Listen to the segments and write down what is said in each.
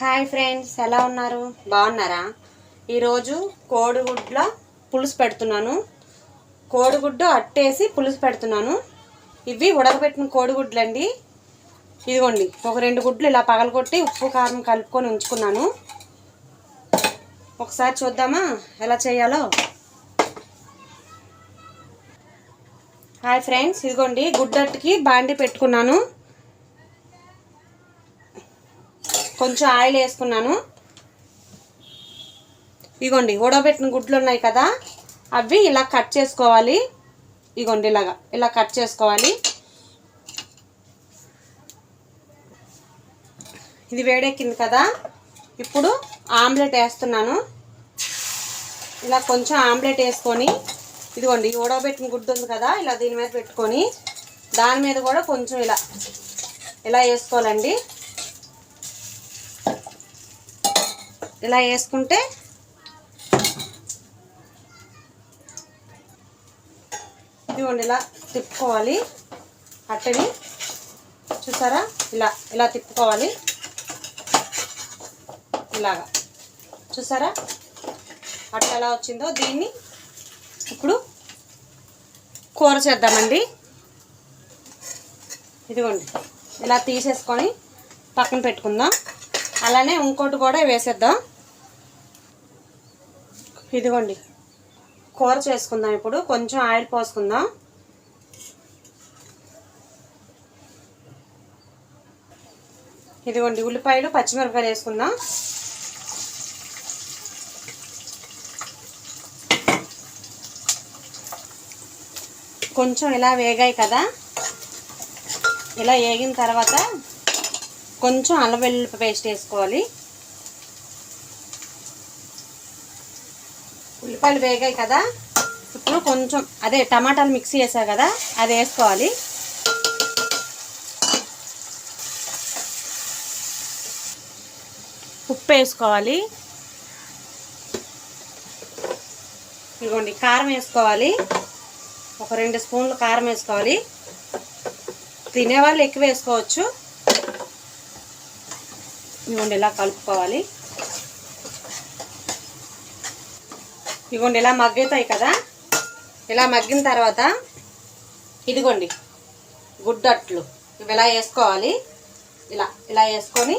Hi friends ఎలా ఉన్నారు? బాగున్నారా? ఈరోజు కోడిగుడ్ల పులుసు పెడుతున్నాను. కోడిగుడ్డు అట్టేసి పులుసు పెడుతున్నాను. ఇవి ఉడకబెట్టిన కోడిగుడ్లు అండి ఇదిగోండి ఒక రెండు గుడ్లు ఇలా పగలగొట్టి ఉప్పు కారం కలుపుకొని ఉంచుకున్నాను. ఒకసారి చూద్దామా ఎలా చేయాలో? హాయ్ ఫ్రెండ్స్ ఇదిగోండి గుడ్డట్టుకి బాండి పెట్టుకున్నాను. కొంచెం ఆయిల్ వేసుకున్నాను. ఇగోండి ఉడబెట్టిన గుడ్లు ఉన్నాయి కదా అవి ఇలా కట్ చేసుకోవాలి. ఇగోండి ఇలాగా ఇలా కట్ చేసుకోవాలి. ఇది వేడెక్కింది కదా ఇప్పుడు ఆమ్లెట్ వేస్తున్నాను. ఇలా కొంచెం ఆమ్లెట్ వేసుకొని ఇదిగోండి ఓడబెట్టిన గుడ్డు ఉంది కదా ఇలా దీని మీద పెట్టుకొని దాని మీద కూడా కొంచెం ఇలా ఇలా వేసుకోవాలండి. ఇలా వేసుకుంటే ఇదిగోండి ఇలా తిప్పుకోవాలి. అట్టని చూసారా? ఇలా ఇలా తిప్పుకోవాలి. ఇలాగా. చూసారా? అట్ట ఎలా వచ్చిందో? దీన్ని ఇప్పుడు కూర చేద్దామండి. ఇదిగోండి ఇలా తీసేసుకొని పక్కన పెట్టుకుందాం. అలానే ఇంకోటి కూడా వేసేద్దాం. ఇదిగోండి. కూర చేసుకుందాం ఇప్పుడు. కొంచెం ఆయిల్ పోసుకుందాం. ఇదిగోండి. ఉల్లిపాయలు పచ్చిమిరపకాయలు వేసుకుందాం. కొంచెం ఇలా వేగాయి కదా. ఇలా వేగిన తర్వాత కొంచెం అల్లం వెల్లుల్లి పేస్ట్ వేసుకోవాలి. ఉల్లిపాయలు వేగాయి కదా. ఇప్పుడు కొంచెం అదే టమాటాలు మిక్సీ చేసా కదా అది వేసుకోవాలి. ఉప్పు వేసుకోవాలి. ఇదిగోండి కారం వేసుకోవాలి. ఒక రెండు స్పూన్లు కారం వేసుకోవాలి. తినేవాళ్ళు ఎక్కువ వేసుకోవచ్చు. ఇవ్వండి ఇలా కలుపుకోవాలి? ఇవ్వండి ఇలా మగ్గుతాయి కదా? ఇలా మగ్గిన తర్వాత ఇదిగోండి గుడ్డట్లు. ఇవి ఇలా వేసుకోవాలి? ఇలా ఇలా వేసుకొని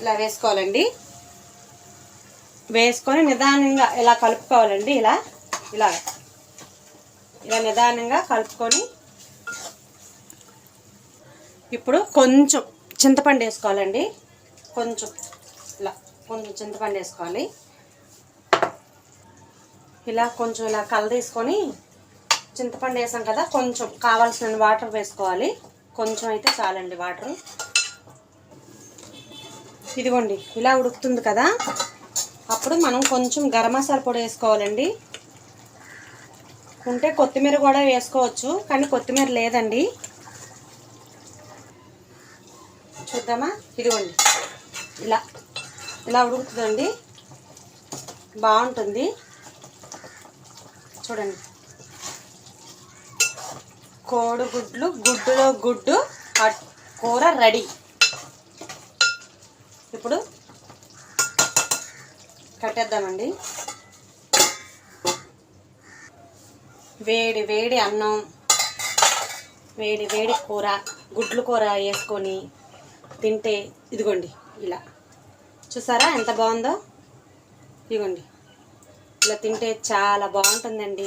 ఇలా వేసుకోవాలండి. వేసుకొని నిదానంగా ఇలా కలుపుకోవాలండి? ఇలా ఇలా. ఇలా నిదానంగా కలుపుకొని ఇప్పుడు కొంచెం చింతపండు వేసుకోవాలండి. కొంచెం ఇలా కొంచెం చింతపండు వేసుకోవాలి. ఇలా కొంచెం ఇలా కలదీసుకొని చింతపండు వేసాం కదా కొంచెం కావాల్సిన వాటర్ వేసుకోవాలి. కొంచెం అయితే చాలండి వాటర్. ఇదిగోండి ఇలా ఉడుకుతుంది కదా. అప్పుడు మనం కొంచెం గరం మసాలా పొడి వేసుకోవాలండి. ఉంటే కొత్తిమీర కూడా వేసుకోవచ్చు కానీ కొత్తిమీర లేదండి. చూద్దామా? ఇదిగోండి. ఇలా ఇలా ఉడుకుతుందండి. బాగుంటుంది. చూడండి. కోడిగుడ్లు గుడ్డులో గుడ్డు కూర రెడీ. ఇప్పుడు కట్టేద్దామండి. వేడి వేడి అన్నం వేడి వేడి కూర గుడ్లు కూర వేసుకొని తింటే ఇదిగోండి ఇలా. చూసారా ఎంత బాగుందో? ఇదిగోండి. ఇలా తింటే చాలా బాగుంటుందండి.